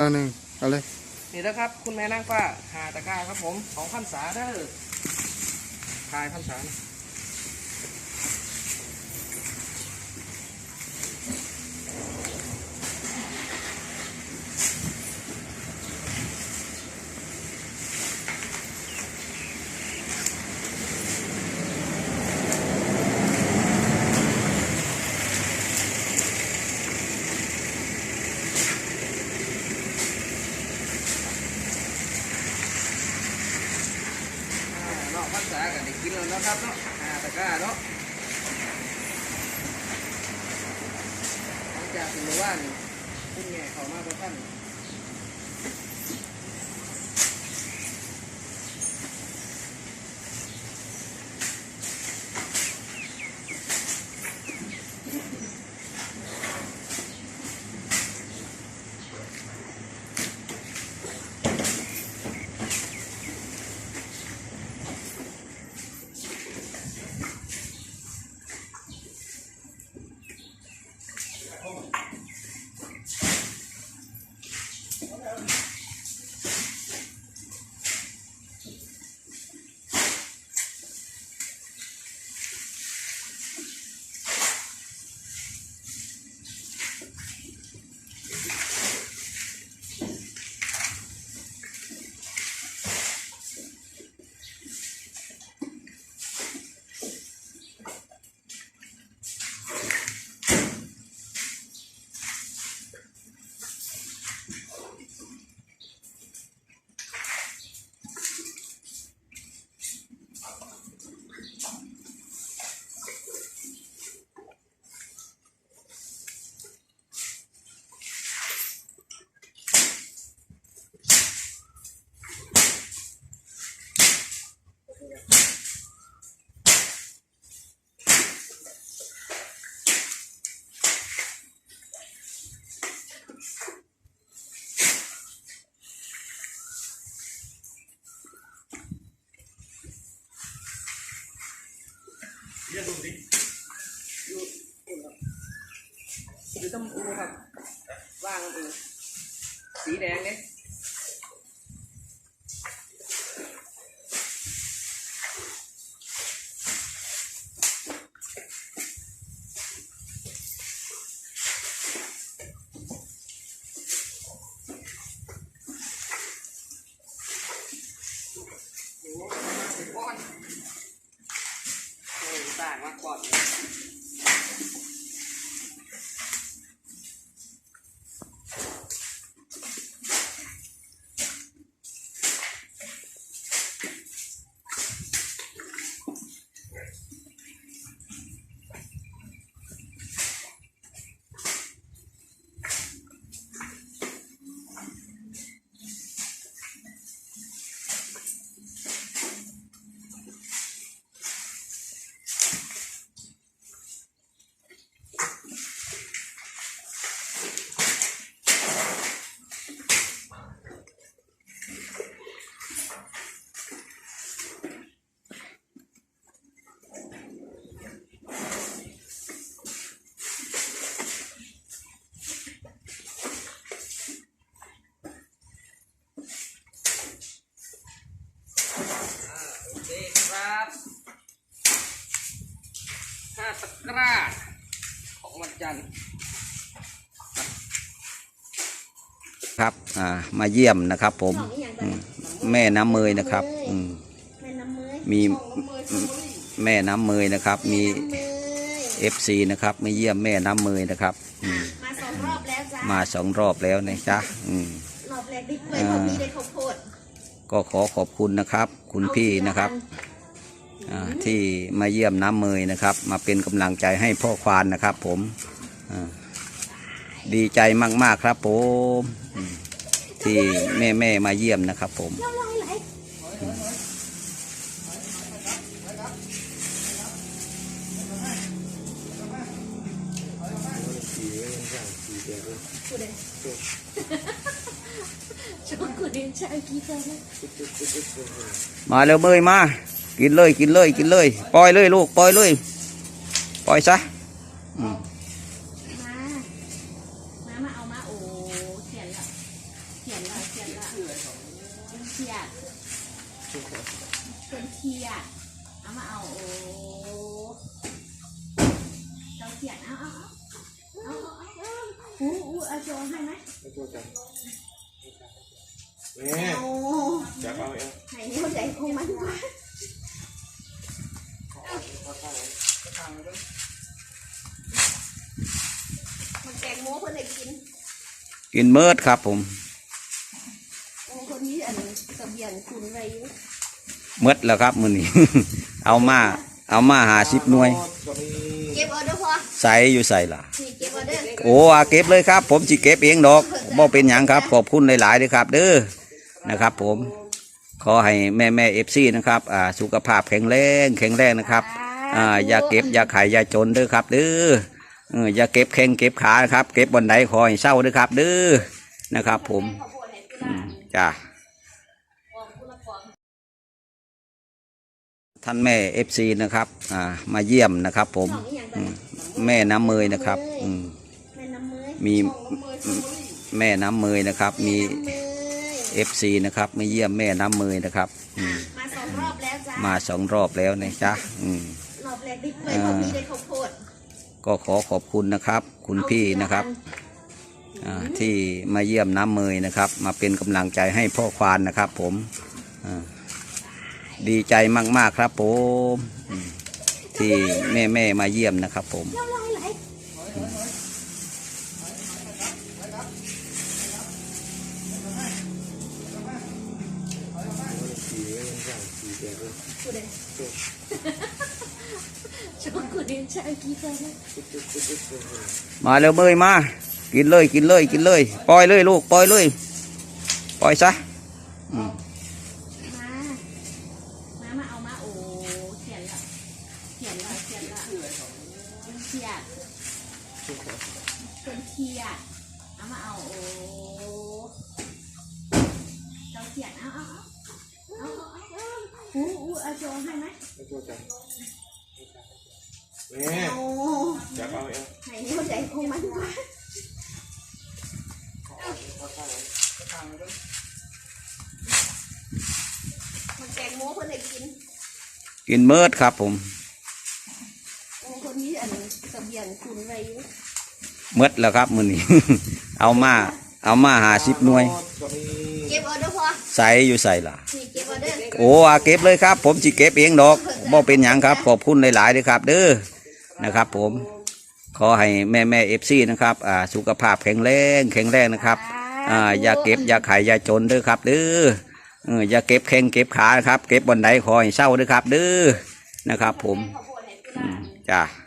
อันหนึ่งเอาเลยนี่นะครับ คุณแม่นางฟ้าหาตะกร้าครับผมของพันษาเด้อทายพันษานะาเนาะพันษากันได้กินแล้วเนาะครับเนาะหาตะกร้าเนาะหลังจากที่เมื่อวานคุณแม่เขามาประท่าน หรือต้องอูครับวางอูสีแดงเนี่ยโอ้โหก้อน สร้างมากก่อน ตะกร้าของวันจันทร์ครับอ่ามาเยี่ยมนะครับ ผมอืมแม่น้ำเมยนะครับอืมแม่น้ำเมยมีแม่น้ำเมยนะครับ มีแม่น้ำเมย FC นะครับมาเยี่ยมแม่น้ำเมยนะครับอืมมาสองรอบแล้วจ้ามาสองรอบแล้วนะจ๊ะอืม รอบแรกได้กล้วยพอมีได้ข้าวโพดก็ขอขอบคุณนะครับ คุณพี่นะครับอ่า ที่มาเยี่ยมน้ำเมยนะครับ มาเป็นกำลังใจให้พ่อควานนะครับ ผมอ่าดีใจมาก ๆ ครับ ผมอืมที่แม่แม่ๆมาเยี่ยมนะครับ ผมเล่าเล่าให้ไหลกูเด่นชอบกูเด่นชายกี่ครั้งมาแล้วเมยมา กินเลยกินเลยกินเลย ปล่อยเลยลูกปล่อยเลย ปล่อยซะมามาเอามาโอ้เขียนล้วขียนละเขียนละเขียดเป็นเขียดเอามาเอาโอ้เราเขียนเอาเอาเอาเอาอู้อู้เอาโจให้ไหมไม่ตัวจังแม่โอ้จับเอาเองให้นิ้วใจของมันวะ มันแกงโม้เพื่อนได้กินกินเมิดครับผมโอ้คนนี้อันเสบียงคุณไว้อยู่เมิดแล้วครับมือนี้ เอามา เอามาหาสิบหน่วยก็มีเก็บออเดอร์พอใส่อยู่ใส่ล่ะ นี่เก็บออเดอร์โอ้อาเก็บเลยครับ ผมสิเก็บเองดอกบ่เป็นหยังครับ ขอบคุณหลายๆเลยครับ เด้อนะครับ ผม ขอให้แม่แม่เอฟซีนะครับ อ่า สุขภาพแข็งแรงแข็งแรงนะครับ อ่าอย่าเก็บอย่าขายอย่าจนเด้อครับเด้อเอออย่าเก็บแข้งเก็บขานะครับ เก็บวันไหนขอให้เศร้าเด้อครับเด้อนะครับผมอืมจ้าท่านแม่เอฟซีนะครับอ่ามาเยี่ยมนะครับ ผมของอีหยังอืบ้างมแม่น้ำเมยนะครับอืมแม่น้ำมือมีแม่น้ำเมยนะครับมีแม่น้ำมือเอฟซีนะครับมาเยี่ยมแม่น้ำเมยนะครับอืมมาสองรอบแล้วจ้ามาสองรอบแล้วนะจ๊ะอืม รอบแรกดิบเลยเขามีได้ข้าวโพดก็ขอขอบคุณนะครับ คุณพี่นะครับอ่าที่มาเยี่ยมน้ำเมยนะครับ มาเป็นกำลังใจให้พ่อควานนะครับ ผมอ่าดีใจมาก ๆ ครับผมอืมที่แม่แม่ๆมาเยี่ยมนะครับผมเล่าเล่าให้ไหลกูเด่ มาเร็วเมยมา กินเลยกินเลยกินเลย ปล่อยเลยลูกปล่อยเลย ปล่อยซะมามามาเอามาโอ้เขียนละเขียนละเขียนละเป็นเขียดเป็นเขียดเอามาเอาโอ้เราเขียนเอาเอาเอาเอาเอาเอาอู้อู้เอาโจให้ไหมไม่ตัวจัง แม่โอ้จับเอาเองให้นิ้วใจของมันวะมันแกงโม้เพื่อนได้กินกินเมิดครับผมโอ้คนนี้อันเสบียงคุณไว้อยู่เมิดแล้วครับมือนี้ เอามาเอามาหาสิบหน่วย เก็บออเดอร์พอใส่อยู่ใส่ล่ะ นี่เก็บออเดอโอ้อาเก็บเลยครับ ผมสิเก็บเองดอกบ่เป็นหยังครับ ขอบคุณหลายๆเลยครับ เด้อ นะครับ ผมขอให้แม่แม่เอฟซีนะครับอ่าสุขภาพแข็งแรงแข็งแรงนะครับอ่าอย่าเก็บอย่าขายอย่าจนเด้อครับเด้อเอออย่าเก็บแข้งเก็บขานะครับ เก็บวันไหนขอให้เศร้าเด้อครับเด้อนะครับ ผมข้าวโพดให้กูอืได้มจ้าเ